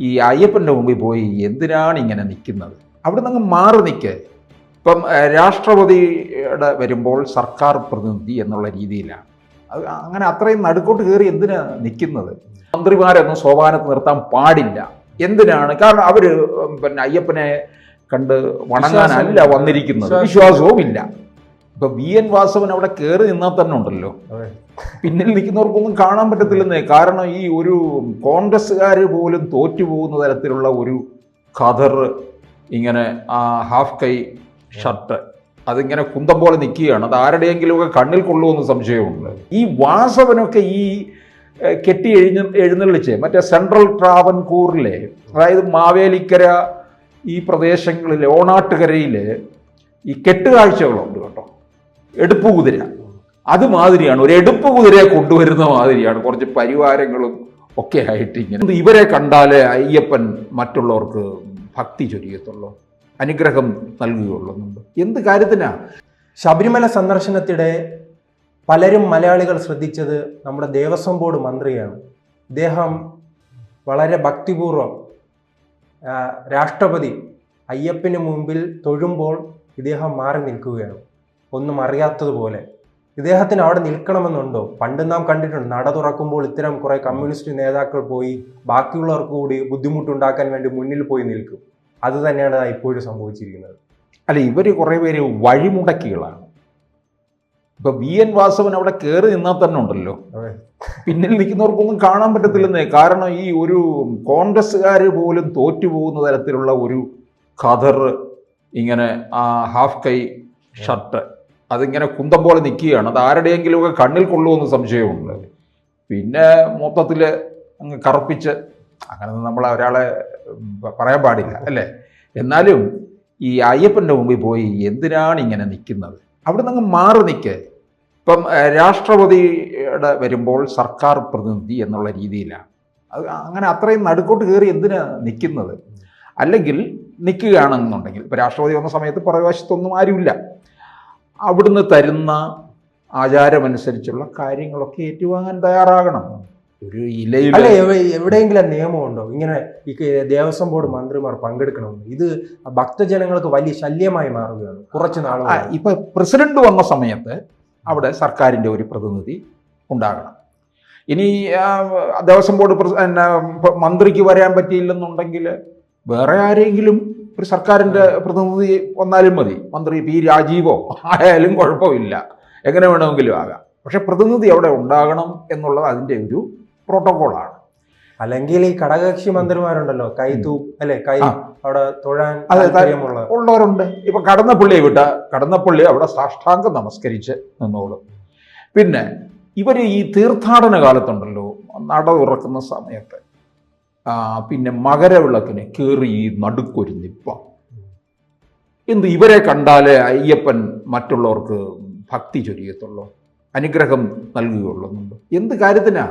ഈ അയ്യപ്പന്റെ മുമ്പിൽ പോയി എന്തിനാണ് ഇങ്ങനെ നിൽക്കുന്നത്? അവിടെ നിന്ന് മാറി നിൽക്ക്. ഇപ്പം രാഷ്ട്രപതിയുടെ വരുമ്പോൾ സർക്കാർ പ്രതിനിധി എന്നുള്ള രീതിയിലാണ്. അത് അങ്ങനെ അത്രയും നടുക്കോട്ട് കയറി എന്തിനാ നിൽക്കുന്നത്? മന്ത്രിമാരൊന്നും സോപാനത്ത് നിർത്താൻ പാടില്ല. എന്തിനാണ്? കാരണം അവർ പിന്നെ അയ്യപ്പനെ കണ്ട് വണങ്ങാനല്ല വന്നിരിക്കുന്നത്. വിശ്വാസം- വിശ്വാസവും ഇല്ല ഇപ്പൊ വി എൻ വാസവൻ അവിടെ കയറി നിന്നാൽ തന്നെ ഉണ്ടല്ലോ. പിന്നിൽ നിൽക്കുന്നവർക്കൊന്നും കാണാൻ പറ്റത്തില്ലെന്നേ. കാരണം ഈ ഒരു കോൺഗ്രസ്സുകാർ പോലും തോറ്റുപോകുന്ന തരത്തിലുള്ള ഒരു ഖദർ ഇങ്ങനെ ആ ഹാഫ് കൈ ഷർട്ട്. അതിങ്ങനെ കുന്തം പോലെ നിൽക്കുകയാണ്. അത് ആരുടെയെങ്കിലുമൊക്കെ കണ്ണിൽ കൊള്ളുമെന്ന് സംശയമുണ്ട്. ഈ വാസവനൊക്കെ ഈ കെട്ടി എഴുന്ന എഴുന്നള്ളിച്ച് മറ്റേ സെൻട്രൽ ട്രാവൻകൂറിലെ അതായത് മാവേലിക്കര ഈ പ്രദേശങ്ങളിൽ ഓണാട്ടുകരയിൽ ഈ കെട്ടുകാഴ്ചകളുണ്ട് കേട്ടോ. എടുപ്പ് കുതിര. അതുമാതിരിയാണ് ഒരു എടുപ്പ് കുതിരയെ കൊണ്ടുവരുന്ന മാതിരിയാണ് കുറച്ച് പരിവാരങ്ങളും ഒക്കെ ആയിട്ട് ഇങ്ങനെ. ഇവരെ കണ്ടാലേ അയ്യപ്പൻ മറ്റുള്ളവർക്ക് ഭക്തി ചൊരിയത്തുള്ളൂ അനുഗ്രഹം നൽകുകയുള്ളൂ എന്ത് കാര്യത്തിനാ? ശബരിമല സന്ദർശനത്തിടെ പലരും മലയാളികൾ ശ്രദ്ധിച്ചത് നമ്മുടെ ദേവസ്വം ബോർഡ് മന്ത്രിയാണ്. ഇദ്ദേഹം വളരെ ഭക്തിപൂർവം രാഷ്ട്രപതി അയ്യപ്പന് മുമ്പിൽ തൊഴുമ്പോൾ ഇദ്ദേഹം മാറി നിൽക്കുകയാണ്. ഒന്നും അറിയാത്തതുപോലെ. ഇദ്ദേഹത്തിന് അവിടെ നിൽക്കണമെന്നുണ്ടോ? പണ്ട് നാം കണ്ടിട്ടുണ്ട് നട തുറക്കുമ്പോൾ ഇത്തരം കുറെ കമ്മ്യൂണിസ്റ്റ് നേതാക്കൾ പോയി ബാക്കിയുള്ളവർക്ക് കൂടി ബുദ്ധിമുട്ടുണ്ടാക്കാൻ വേണ്ടി മുന്നിൽ പോയി നിൽക്കും. അത് തന്നെയാണ് ഇപ്പോഴും സംഭവിച്ചിരിക്കുന്നത്. അല്ല ഇവർ കുറേ പേര് വഴിമുടക്കികളാണ്. ഇപ്പൊ വി എൻ വാസവൻ അവിടെ കയറി നിന്നാൽ തന്നെ ഉണ്ടല്ലോ. പിന്നിൽ നിൽക്കുന്നവർക്കൊന്നും കാണാൻ പറ്റത്തില്ലെന്നേ. കാരണം ഈ ഒരു കോൺഗ്രസ്സുകാർ പോലും തോറ്റുപോകുന്ന തരത്തിലുള്ള ഒരു ഖദർ ഇങ്ങനെ ആ ഹാഫ് കൈ ഷർട്ട് അതിങ്ങനെ കുന്തം പോലെ നിൽക്കുകയാണ്. അത് ആരുടെയെങ്കിലുമൊക്കെ കണ്ണിൽ കൊള്ളുമെന്ന് സംശയമുണ്ട്. പിന്നെ മൊത്തത്തിൽ അങ്ങ് കറുപ്പിച്ച് അങ്ങനെ നമ്മൾ ഒരാളെ പറയാൻ പാടില്ല അല്ലേ? എന്നാലും ഈ അയ്യപ്പന്റെ മുമ്പിൽ പോയി എന്തിനാണ് ഇങ്ങനെ നിൽക്കുന്നത്? അവിടെ നിന്ന് മാറി നിൽക്കുക ഇപ്പം രാഷ്ട്രപതിയുടെ വരുമ്പോൾ സർക്കാർ പ്രതിനിധി എന്നുള്ള രീതിയിലാണ്. അത് അങ്ങനെ അത്രയും നടുക്കോട്ട് കയറി എന്തിനാ നിൽക്കുന്നത്? അല്ലെങ്കിൽ നിൽക്കുകയാണെന്നുണ്ടെങ്കിൽ ഇപ്പം രാഷ്ട്രപതി വന്ന സമയത്ത് പുറകുവശത്തൊന്നും ആരുമില്ല. അവിടുന്ന് തരുന്ന ആചാരമനുസരിച്ചുള്ള കാര്യങ്ങളൊക്കെ ഏറ്റുവാങ്ങാൻ തയ്യാറാകണം. ഒരു ഇലയിൽ അല്ല എവിടെയെങ്കിലും നിയമമുണ്ടോ ഇങ്ങനെ ഈ ദേവസ്വം ബോർഡ് മന്ത്രിമാർ പങ്കെടുക്കണമെന്ന്. ഇത് ഭക്തജനങ്ങൾക്ക് വലിയ ശല്യമായി മാറുകയാണ്. കുറച്ച് നാൾ നാളുകൾ ഇപ്പൊ പ്രസിഡന്റ് വന്ന സമയത്ത് അവിടെ സർക്കാരിന്റെ ഒരു പ്രതിനിധി ഉണ്ടാകണം. ഇനി ദേവസ്വം ബോർഡ് പ്രസ- മന്ത്രിക്ക് വരാൻ പറ്റിയില്ലെന്നുണ്ടെങ്കിൽ വേറെ ആരെങ്കിലും ഒരു സർക്കാരിന്റെ പ്രതിനിധി വന്നാലും മതി. മന്ത്രി പി രാജീവോ ആയാലും കുഴപ്പമില്ല. എങ്ങനെ വേണമെങ്കിലും ആകാം. പക്ഷെ പ്രതിനിധി അവിടെ ഉണ്ടാകണം എന്നുള്ളത് അതിന്റെ ഒരു പ്രോട്ടോകോളാണ്. അല്ലെങ്കിൽ ഈ ഘടകകക്ഷി മന്ത്രിമാരുണ്ടല്ലോ കൈ തൂ അല്ലെ കൈ അവിടെ തൊഴാൻ ഉള്ളവരുണ്ട്. ഇപ്പൊ കടന്നപ്പള്ളിയെ വിട്ട കടന്നപ്പള്ളി അവിടെ സാഷ്ടാംഗം നമസ്കരിച്ച് നിന്നോളും. പിന്നെ ഇവർ ഈ തീർത്ഥാടന കാലത്തുണ്ടല്ലോ നട തുറക്കുന്ന സമയത്ത് പിന്നെ മകരവിളക്കിന് കയറി ഈ നടുക്കൊരു നിപ്പ. എന്ത് ഇവരെ കണ്ടാലേ അയ്യപ്പൻ മറ്റുള്ളവർക്ക് ഭക്തി ചൊരിയത്തുള്ളൂ അനുഗ്രഹം നൽകുകയുള്ളൂ എന്നുണ്ട് എന്ത് കാര്യത്തിനാ?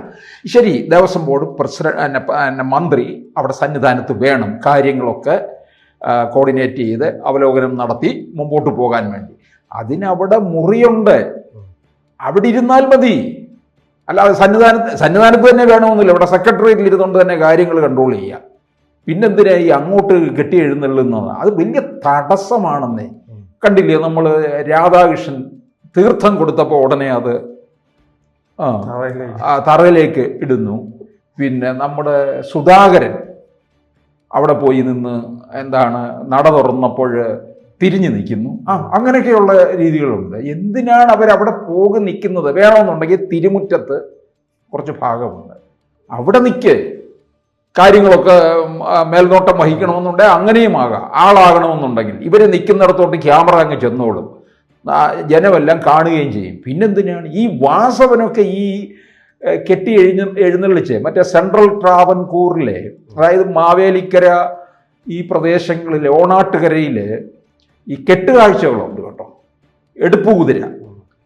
ശരി ദേവസ്വം ബോർഡ് പ്രസിഡന്റ് മന്ത്രി അവിടെ സന്നിധാനത്ത് വേണം കാര്യങ്ങളൊക്കെ കോർഡിനേറ്റ് ചെയ്ത് അവലോകനം നടത്തി മുമ്പോട്ട് പോകാൻ വേണ്ടി. അതിനവിടെ മുറിയുണ്ട്. അവിടെ ഇരുന്നാൽ മതി. അല്ലാതെ സന്നിധാനത്ത് സന്നിധാനത്ത് തന്നെ വേണമെന്നില്ല. ഇവിടെ സെക്രട്ടേറിയറ്റിൽ ഇരുന്നുകൊണ്ട് തന്നെ കാര്യങ്ങൾ കൺട്രോൾ ചെയ്യുക പിന്നെന്തിനാ ഈ അങ്ങോട്ട് കെട്ടി എഴുന്നള്ളുന്നത്? അത് വലിയ തടസ്സമാണെന്നേ. കണ്ടില്ലേ നമ്മൾ രാധാകൃഷ്ണൻ തീർത്ഥം കൊടുത്തപ്പോൾ ഉടനെ അത് ആ, തറയിലേക്ക്. ഇടുന്നു. പിന്നെ നമ്മുടെ സുധാകരൻ അവിടെ പോയി നിന്ന് എന്താണ് നട തുറന്നപ്പോൾ തിരിഞ്ഞു നിൽക്കുന്നു. ആ അങ്ങനെയൊക്കെയുള്ള രീതികളുണ്ട്. എന്തിനാണ് അവരവിടെ പോകെ നിൽക്കുന്നത്? വേണമെന്നുണ്ടെങ്കിൽ തിരുമുറ്റത്ത് കുറച്ച് ഭാഗമുണ്ട്. അവിടെ നിൽക്ക്. കാര്യങ്ങളൊക്കെ മേൽനോട്ടം വഹിക്കണമെന്നുണ്ടെങ്കിൽ അങ്ങനെയും ആകാം. ആളാകണമെന്നുണ്ടെങ്കിൽ ഇവർ നിൽക്കുന്നിടത്തോട്ട് ക്യാമറ അങ്ങ് ചെന്നോളും. ജനമെല്ലാം കാണുകയും ചെയ്യും. പിന്നെന്തിനാണ് ഈ വാസവനൊക്കെ ഈ കെട്ടി എഴുന്ന എഴുന്നള്ളിച്ച് മറ്റേ സെൻട്രൽ ട്രാവൻകൂറിലെ അതായത് മാവേലിക്കര ഈ പ്രദേശങ്ങളിൽ ഓണാട്ടുകരയിൽ ഈ കെട്ടുകാഴ്ചകളുണ്ട് കേട്ടോ. എടുപ്പ് കുതിര.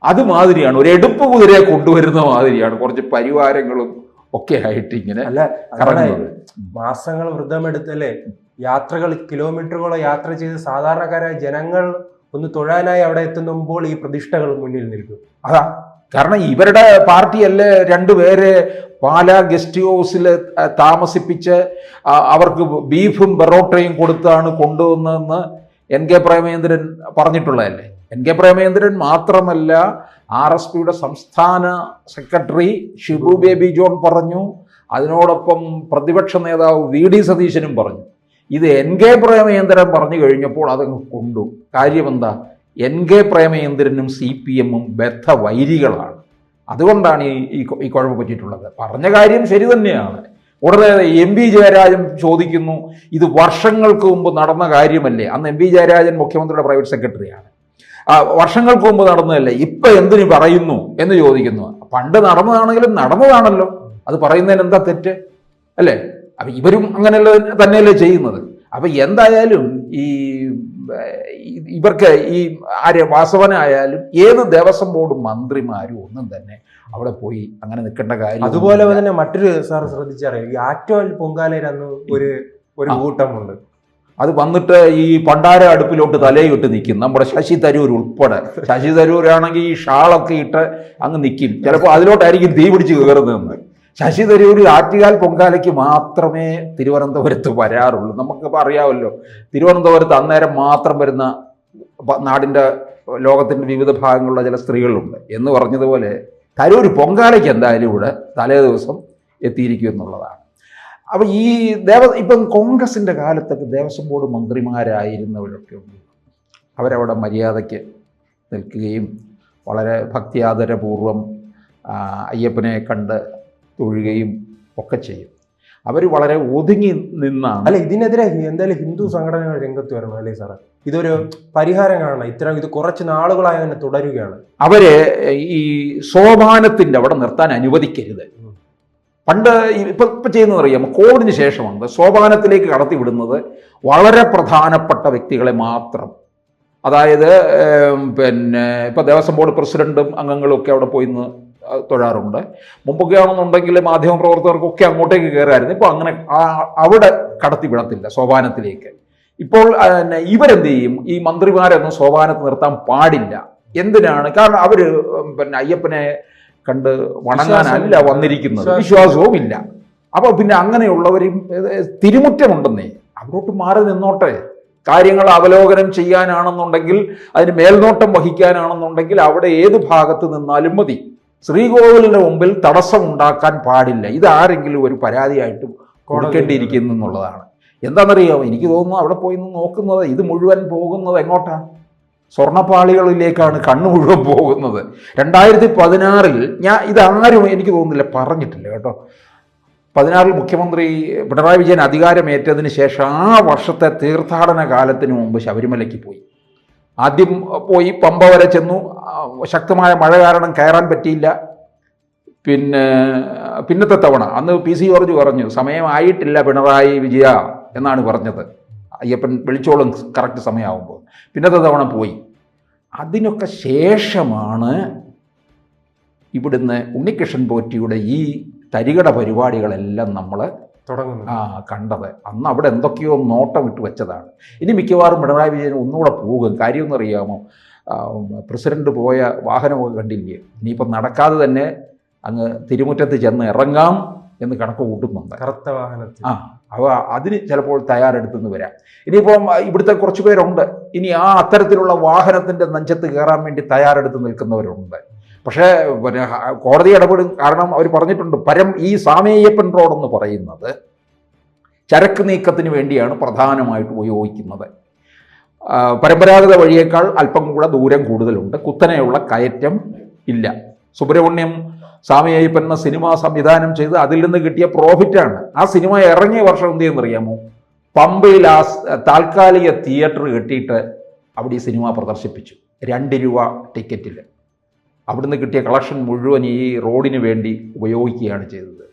അതുമാതിരിയാണ് ഒരു എടുപ്പ് കുതിരയെ കൊണ്ടുവരുന്ന മാതിരിയാണ് കുറച്ച് പരിവാരങ്ങളും ഒക്കെ ആയിട്ട് ഇങ്ങനെ അല്ല മാസങ്ങൾ വ്രതമെടുത്തല്ലേ? യാത്രകൾ കിലോമീറ്ററുകളോ യാത്ര ചെയ്ത് സാധാരണക്കാരായ ജനങ്ങൾ ഒന്ന് തൊഴാനായി അവിടെ എത്തുമ്പോൾ ഈ പ്രതിഷ്ഠകൾ മുന്നിൽ നിൽക്കും. അതാ. കാരണം ഇവരുടെ പാർട്ടിയല്ലേ രണ്ടുപേരെ പാലാ ഗസ്റ്റ് ഹൗസിൽ താമസിപ്പിച്ച് അവർക്ക് ബീഫും ബെറോട്ടയും കൊടുത്താണ് കൊണ്ടുവന്നതെന്ന് എൻ കെ പ്രേമേന്ദ്രൻ പറഞ്ഞിട്ടുള്ളതല്ലേ? എൻ കെ പ്രേമേന്ദ്രൻ മാത്രമല്ല ആർ എസ് പിയുടെ സംസ്ഥാന സെക്രട്ടറി ഷിബു ബേബി ജോൺ പറഞ്ഞു. അതിനോടൊപ്പം പ്രതിപക്ഷ നേതാവ് വി ഡി സതീശനും പറഞ്ഞു. ഇത് എൻ കെ പ്രേമേന്ദ്രൻ പറഞ്ഞു കഴിഞ്ഞപ്പോൾ അതങ്ങ് കൊണ്ടു. കാര്യമെന്താ എൻ കെ പ്രേമേന്ദ്രനും സി പി എമ്മും ബദ്ധ വൈരികളാണ് അതുകൊണ്ടാണ് ഈ ഈ കുഴപ്പം പറ്റിയിട്ടുള്ളത്. പറഞ്ഞ കാര്യം ശരി തന്നെയാണ്. ഉടനെ എം വി ജയരാജൻ ചോദിക്കുന്നു ഇത് വർഷങ്ങൾക്ക് മുമ്പ് നടന്ന കാര്യമല്ലേ? അന്ന് എം വി ജയരാജൻ മുഖ്യമന്ത്രിയുടെ പ്രൈവറ്റ് സെക്രട്ടറിയാണ് വർഷങ്ങൾക്ക് മുമ്പ് നടന്നതല്ലേ? ഇപ്പം എന്തിനു പറയുന്നു എന്ന് ചോദിക്കുന്നു. പണ്ട് നടന്നതാണെങ്കിലും നടന്നതാണല്ലോ. അത് പറയുന്നതിന് എന്താ തെറ്റ്? അല്ലേ? അപ്പം ഇവരും അങ്ങനെയല്ല തന്നെയല്ലേ ചെയ്യുന്നത്? അപ്പം എന്തായാലും ഈ- ഇവർക്ക് ഈ ആര്യ വാസവനായാലും ഏത് ദേവസ്വം ബോർഡ് മന്ത്രിമാരും ഒന്നും തന്നെ അവിടെ പോയി അങ്ങനെ നിൽക്കേണ്ട കാര്യം അതുപോലെ തന്നെ മറ്റൊരു സാർ ശ്രദ്ധിച്ചറിയാം ഈ ആറ്റോൽ പൊങ്കാലയിൽ അന്ന് ഒരു ഒരു. കൂട്ടമുണ്ട്. അത് വന്നിട്ട് ഈ പണ്ടാര അടുപ്പിലോട്ട് തലയിട്ട് നിൽക്കും. നമ്മുടെ ശശി തരൂർ ഉൾപ്പെടെ. ശശി തരൂരാണെങ്കിൽ ഈ ഷാളൊക്കെ ഇട്ട് അങ്ങ് നിൽക്കും. ചിലപ്പോൾ അതിലോട്ടായിരിക്കും തീ പിടിച്ച് കയറുന്നതെന്ന് ശശി തരൂർ ആറ്റുകാൽ പൊങ്കാലയ്ക്ക് മാത്രമേ തിരുവനന്തപുരത്ത് വരാറുള്ളൂ. നമുക്കിപ്പോൾ അറിയാമല്ലോ. തിരുവനന്തപുരത്ത് അന്നേരം മാത്രം വരുന്ന നാടിന്റെ ലോകത്തിന്റെ വിവിധ ഭാഗങ്ങളിലുള്ള ചില സ്ത്രീകളുണ്ട്. എന്ന് പറഞ്ഞതുപോലെ തരൂർ പൊങ്കാലയ്ക്ക് എന്തായാലും ഇവിടെ തലേ ദിവസം എത്തിയിരിക്കും എന്നുള്ളതാണ്. അപ്പം ഈ ദേവ ഇപ്പം കോൺഗ്രസിന്റെ കാലത്തൊക്കെ ദേവസ്വം ബോർഡ് മന്ത്രിമാരായിരുന്നവരൊക്കെ ഉണ്ട് അവരവിടെ മര്യാദയ്ക്ക് നിൽക്കുകയും വളരെ ഭക്തിയാദരപൂർവം അയ്യപ്പനെ കണ്ട് തൊഴുകയും ഒക്കെ ചെയ്യും. അവർ വളരെ ഒതുങ്ങി നിന്നാണ്. അല്ല ഇതിനെതിരെ എന്തായാലും ഹിന്ദു സംഘടനകൾ രംഗത്ത് വരണം അല്ലേ സാറേ? ഇതൊരു പരിഹാരം കാണണം. ഇത്തരം ഇത് കുറച്ച് നാളുകളായി തന്നെ തുടരുകയാണ്. അവരെ ഈ സോപാനത്തിന്റെ അവിടെ നിർത്താൻ അനുവദിക്കരുത്. പണ്ട് ഇപ്പൊ ഇപ്പൊ ചെയ്യുന്നത് അറിയാം കോവിഡിന് ശേഷമാണ്. സോപാനത്തിലേക്ക് കടത്തി വിടുന്നത് വളരെ പ്രധാനപ്പെട്ട വ്യക്തികളെ മാത്രം. അതായത് പിന്നെ ഇപ്പൊ ദേവസ്വം ബോർഡ് പ്രസിഡന്റും അംഗങ്ങളും ഒക്കെ അവിടെ പോയി നിന്ന് തൊഴാറുണ്ട്. മുമ്പൊക്കെ ആണെന്നുണ്ടെങ്കിൽ മാധ്യമ പ്രവർത്തകർക്കൊക്കെ അങ്ങോട്ടേക്ക് കയറായിരുന്നു ഇപ്പോൾ അങ്ങനെ അവിടെ കടത്തി വിടത്തില്ല സോപാനത്തിലേക്ക്. ഇപ്പോൾ ഇവരെന്ത് ചെയ്യും ഈ മന്ത്രിമാരൊന്നും സോപാനത്ത് നിർത്താൻ പാടില്ല. എന്തിനാണ്? കാരണം അവർ പിന്നെ അയ്യപ്പനെ കണ്ട് വണങ്ങാനല്ല വന്നിരിക്കുന്നത്. വിശ്വാസം- വിശ്വാസവും ഇല്ല അപ്പോൾ പിന്നെ അങ്ങനെയുള്ളവരും തിരുമുറ്റമുണ്ടെന്നേ. അവരോട്ട് മാറി നിന്നോട്ടെ. കാര്യങ്ങൾ അവലോകനം ചെയ്യാനാണെന്നുണ്ടെങ്കിൽ അതിന് മേൽനോട്ടം വഹിക്കാനാണെന്നുണ്ടെങ്കിൽ അവിടെ ഏത് ഭാഗത്ത് നിന്നാലും മതി. ശ്രീകോവിലിന്റെ മുമ്പിൽ തടസ്സമുണ്ടാക്കാൻ പാടില്ല. ഇതാരെങ്കിലും ഒരു പരാതിയായിട്ട് കൊടുക്കേണ്ടിയിരിക്കുന്നു എന്നുള്ളതാണ്. എന്താണെന്നറിയാമോ എനിക്ക് തോന്നുന്നു അവിടെ പോയി നോക്കുന്നത് ഇത് മുഴുവൻ പോകുന്നത് എങ്ങോട്ടാ? സ്വർണപ്പാളികളിലേക്കാണ് കണ്ണു മുഴുവൻ പോകുന്നത്. രണ്ടായിരത്തി പതിനാറിൽ ഞാൻ ഇതാരും എനിക്ക് തോന്നുന്നില്ല പറഞ്ഞിട്ടില്ല കേട്ടോ. പതിനാറിൽ മുഖ്യമന്ത്രി പിണറായി വിജയൻ അധികാരമേറ്റതിന് ശേഷം ആ വർഷത്തെ തീർത്ഥാടന കാലത്തിന് മുമ്പ് ശബരിമലയ്ക്ക് പോയി. ആദ്യം പോയി പമ്പ വരെ ചെന്നു. ശക്തമായ മഴ കാരണം കയറാൻ പറ്റിയില്ല. പിന്നെ പിന്നത്തെ തവണ അന്ന് പി സി ജോർജ് പറഞ്ഞു സമയമായിട്ടില്ല പിണറായി വിജയ എന്നാണ് പറഞ്ഞത്. അയ്യപ്പൻ വിളിച്ചോളും കറക്റ്റ് സമയമാകുമ്പോൾ പിന്നത്തെ തവണ പോയി. അതിനൊക്കെ ശേഷമാണ് ഇവിടുന്ന് ഉണ്ണികൃഷ്ണൻ പോറ്റിയുടെ ഈ തരികട പരിപാടികളെല്ലാം നമ്മൾ തുടങ്ങുന്നു ആ കണ്ടത്. അന്ന് അവിടെ എന്തൊക്കെയോ നോട്ടം ഇട്ട് വെച്ചതാണ്. ഇനി മിക്കവാറും പിണറായി വിജയൻ ഒന്നുകൂടെ പോകും. കാര്യമൊന്നും അറിയാമോ? പ്രസിഡന്റ് പോയ വാഹനമൊക്കെ കണ്ടില്ലേ? ഇനിയിപ്പം നടക്കാതെ തന്നെ അങ്ങ് തിരുമുറ്റത്ത് ചെന്ന് ഇറങ്ങാം എന്ന് കണക്ക് കൂട്ടുന്നുണ്ട്. കറുത്ത വാഹനത്തിൽ. ആ അവ അതിന് ചിലപ്പോൾ തയ്യാറെടുത്തെന്ന് വരാം. ഇനിയിപ്പം ഇവിടുത്തെ കുറച്ച് പേരുണ്ട്. ഇനി ആ അത്തരത്തിലുള്ള വാഹനത്തിന്റെ നഞ്ചത്ത് കയറാൻ വേണ്ടി തയ്യാറെടുത്ത് നിൽക്കുന്നവരുണ്ട്. പക്ഷേ പിന്നെ കോടതി ഇടപെടും. കാരണം അവർ പറഞ്ഞിട്ടുണ്ട് പരം ഈ സാമേയ്യപ്പൻ റോഡെന്ന് പറയുന്നത് ചരക്ക് നീക്കത്തിന് വേണ്ടിയാണ് പ്രധാനമായിട്ട് ഉപയോഗിക്കുന്നത്. പരമ്പരാഗത വഴിയേക്കാൾ അല്പം കൂടെ ദൂരം കൂടുതലുണ്ട്. കുത്തനെയുള്ള കയറ്റം ഇല്ല. സുബ്രഹ്മണ്യം സ്വാമി അയ്യപ്പൻ എന്ന സിനിമ സംവിധാനം ചെയ്ത് അതിൽ നിന്ന് കിട്ടിയ പ്രോഫിറ്റാണ് ആ സിനിമ ഇറങ്ങിയ വർഷം എന്ത് ചെയ്യുന്നറിയാമോ പമ്പയിൽ ആ താൽക്കാലിക തിയേറ്റർ കെട്ടിയിട്ട് അവിടെ ഈ സിനിമ പ്രദർശിപ്പിച്ചു. രണ്ട് രൂപ ടിക്കറ്റിൽ അവിടുന്ന് കിട്ടിയ കളക്ഷൻ മുഴുവൻ ഈ റോഡിന് വേണ്ടി ഉപയോഗിക്കുകയാണ് ചെയ്തത്.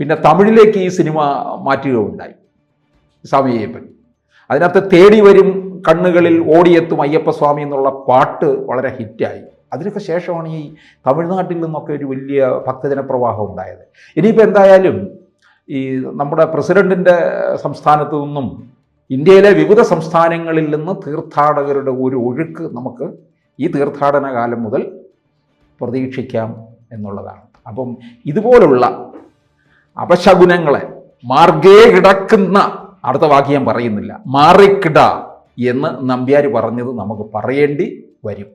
പിന്നെ തമിഴിലേക്ക് ഈ സിനിമ മാറ്റുകയുണ്ടായി. സ്വാമി അയ്യപ്പൻ അതിനകത്ത് തേടി വരും കണ്ണുകളിൽ ഓടിയെത്തും അയ്യപ്പസ്വാമി എന്നുള്ള പാട്ട് വളരെ ഹിറ്റായി. അതിനൊക്കെ ശേഷമാണ് ഈ തമിഴ്നാട്ടിൽ നിന്നൊക്കെ ഒരു വലിയ ഭക്തജന പ്രവാഹം ഉണ്ടായത്. ഇനിയിപ്പോൾ എന്തായാലും ഈ നമ്മുടെ പ്രസിഡന്റിന്റെ സംസ്ഥാനത്തു നിന്നും ഇന്ത്യയിലെ വിവിധ സംസ്ഥാനങ്ങളിൽ നിന്ന് തീർത്ഥാടകരുടെ ഒരു ഒഴുക്ക് നമുക്ക് ഈ തീർത്ഥാടന കാലം മുതൽ പ്രതീക്ഷിക്കാം എന്നുള്ളതാണ്. അപ്പം ഇതുപോലുള്ള അപശകുനങ്ങളെ മാർഗേ കിടക്കുന്ന അടുത്ത വാക്യം ഞാൻ പറയുന്നില്ല മാറിക്കിട. എന്ന് നമ്പ്യാർ പറഞ്ഞത് നമുക്ക് പറയേണ്ടി വരും.